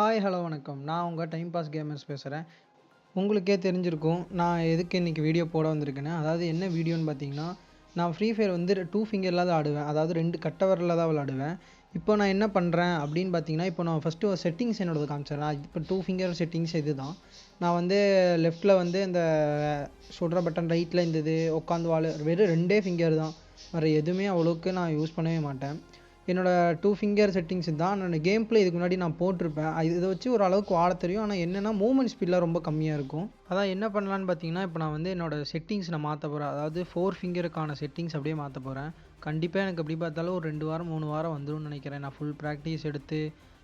Hi hello வணக்கம். நான் உங்கள் டைம் பாஸ் கேமர்ஸ் பேசுகிறேன் உங்களுக்கே தெரிஞ்சிருக்கும் நான் எதுக்கு இன்றைக்கி வீடியோ போட வந்திருக்கேன்னு அதாவது என்ன வீடியோன்னு பார்த்தீங்கன்னா நான் ஃப்ரீ ஃபயர் வந்து டூ ஃபிங்கரில் தான் ஆடுவேன். அதாவது ரெண்டு கட்ட விரலில் தான் விளாடுவேன் இப்போ நான் என்ன பண்ணுறேன் அப்படின்னு பார்த்தீங்கன்னா இப்போ நான் ஃபஸ்ட்டு ஒரு செட்டிங்ஸ் என்னோடது காமிச்சிடறேன். இப்போ டூ ஃபிங்கர் செட்டிங்ஸ் இது தான் நான் வந்து லெஃப்ட்டில் வந்து இந்த சுடுற பட்டன் ரைட்டில் இந்த இது உட்காந்து வாழ வெறும் ரெண்டே ஃபிங்கர் தான். வேறு எதுவுமே அவ்வளோக்கு நான் யூஸ் பண்ணவே மாட்டேன். என்னோடய டூ ஃபிங்கர் செட்டிங்ஸ் தான். நான் கேம் ப்ளே இதுக்கு முன்னாடி நான் போட்டிருப்பேன். அது இதை வச்சு ஓரளவுக்கு வாழ ஆட தெரியும். ஆனால் என்னென்னா மூமெண்ட் ஸ்பீட்லாம் ரொம்ப கம்மியாக இருக்கும். அதான் என்ன பண்ணலான்னு பார்த்தீங்கன்னா இப்போ நான் வந்து என்னோடய செட்டிங்ஸ் நான் மாற்ற போகிறேன் அதாவது ஃபோர் ஃபிங்கருக்கான செட்டிங்ஸ் அப்படியே மாற்ற போகிறேன் கண்டிப்பாக எனக்கு எப்படி பார்த்தாலும் ஒரு ரெண்டு வாரம் மூணு வாரம் வந்துடும் நினைக்கிறேன். நான் ஃபுல் ப்ராக்டிஸ் எடுத்து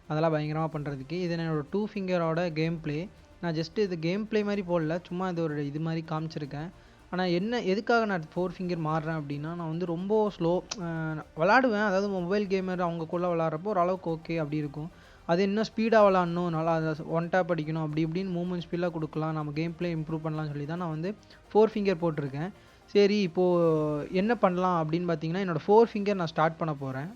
அதெல்லாம் பயங்கரமாக பண்ணுறதுக்கு இது என்னோடய டூ ஃபிங்கரோட கேம் ப்ளே நான் ஜஸ்ட்டு இது கேம் ப்ளே மாதிரி போடல. சும்மா இது ஒரு இது மாதிரி காமிச்சிருக்கேன். ஆனால் என்ன எதுக்காக நான் ஃபோர் ஃபிங்கர் மாறுறேன் அப்படின்னா நான் வந்து ரொம்ப ஸ்லோ விளாடுவேன். அதாவது மொபைல் கேமர் அவங்கக்குள்ளே விளாட்றப்போ ஓரளவுக்கு ஓகே அப்படி இருக்கும். அது இன்னும் ஸ்பீடாக விளாட்ணும் நல்லா அதை ஒன் டேப் அடிக்கணும் அப்படி இப்படின்னு மூமெண்ட் ஸ்பீடாக கொடுக்கலாம். நம்ம கேம் பிளே இம்ப்ரூவ் பண்ணலாம்னு சொல்லி தான் நான் வந்து ஃபோர் ஃபிங்கர் போட்டிருக்கேன். சரி இப்போது என்ன பண்ணலாம் அப்படின்னு பார்த்தீங்கன்னா என்னோடய ஃபோர் ஃபிங்கர் நான் ஸ்டார்ட் பண்ண போகிறேன்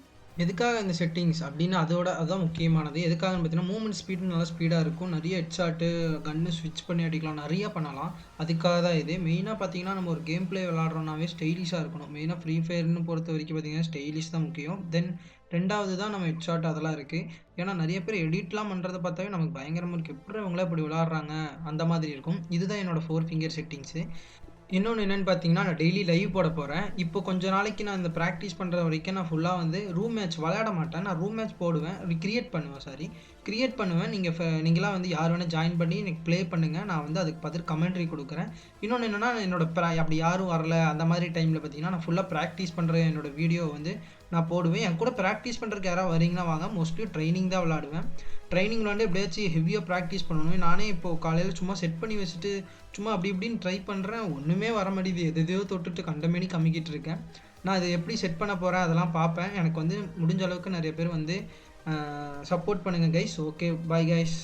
எதுக்காக இந்த செட்டிங்ஸ் அப்படின்னு அதோட அதுதான் முக்கியமானது. எதுக்காகன்னு பார்த்தீங்கன்னா மூமெண்ட் ஸ்பீடு நல்லா ஸ்பீடாக இருக்கும். நிறைய ஹெட்ஷாட்டு கன்னு ஸ்விட்ச் பண்ணி அடிக்கலாம். நிறைய பண்ணலாம். அதுக்காக தான் இது. மெயினாக பார்த்தீங்கன்னா நம்ம ஒரு கேம் பிளே விளாட்றோம்னாவே ஸ்டைலிஷாக இருக்கணும். மெயினாக ஃப்ரீ ஃபயர்னு பொறுத்த வரைக்கும் பார்த்தீங்கன்னா ஸ்டைலிஷ் தான் முக்கியம். தென் ரெண்டாவது தான் நம்ம ஹெட்ஷாட் அதெல்லாம் இருக்குது ஏன்னா நிறைய பேர் எடிட்லாம் பண்ணுறத பார்த்தாவே நமக்கு பயங்கரமாக இருக்குது எப்படி இவங்களே இப்படி விளாட்றாங்க அந்த மாதிரி இருக்கும். இதுதான் என்னோடய ஃபோர் ஃபிங்கர் செட்டிங்ஸு இன்னொன்று என்னென்னு பார்த்தீங்கன்னா நான் டெய்லி லைவ் போட போகிறேன் இப்போ கொஞ்ச நாளைக்கு நான் இந்த ப்ராக்டிஸ் பண்ணுற வரைக்கும் நான் ஃபுல்லாக வந்து ரூம் மேட்ச் விளையாட மாட்டேன். நான் ரூம் மேட்ச் போடுவேன். க்ரியேட் பண்ணுவேன் சாரி க்ரியேட் பண்ணுவேன். நீங்கள் நீங்களாம் வந்து யார் வேணால் ஜாயின் பண்ணி எனக்கு ப்ளே பண்ணுங்கள் நான் வந்து அதுக்கு பார்த்துட்டு கமெண்ட்ரி கொடுக்குறேன். இன்னொன்று என்னென்னா என்னோட ப்ரா அப்படி யாரும் வரல. அந்த மாதிரி டைமில் பார்த்தீங்கன்னா நான் ஃபுல்லாக ப்ராக்டிஸ் பண்ணுற என்னோடய வீடியோ வந்து நான் போடுவேன். என் கூட ப்ராக்டிஸ் பண்ணுறதுக்கு யாராவது வரீங்கன்னா வாங்க. மோஸ்ட்லி ட்ரைனிங் தான் விளாடுவேன் ட்ரைனிங் விளாண்டு எப்படியாச்சும் ஹெவியாக ப்ராக்டிஸ் பண்ணணும். நானே இப்போது காலையில் சும்மா செட் பண்ணி வச்சுட்டு சும்மா அப்படி இப்படின்னு ட்ரை பண்ணுறேன் ஒன்றுமே வர மாட்டேது எது எதையோ தொட்டுட்டு கண்டமேனி கம்மிக்கிட்டு இருக்கேன். நான் அதை எப்படி செட் பண்ண போகிறேன் அதெல்லாம் பார்ப்பேன். எனக்கு வந்து முடிஞ்ச அளவுக்கு நிறைய பேர் வந்து சப்போர்ட் பண்ணுங்கள் கைஸ் ஓகே பாய் கைஸ்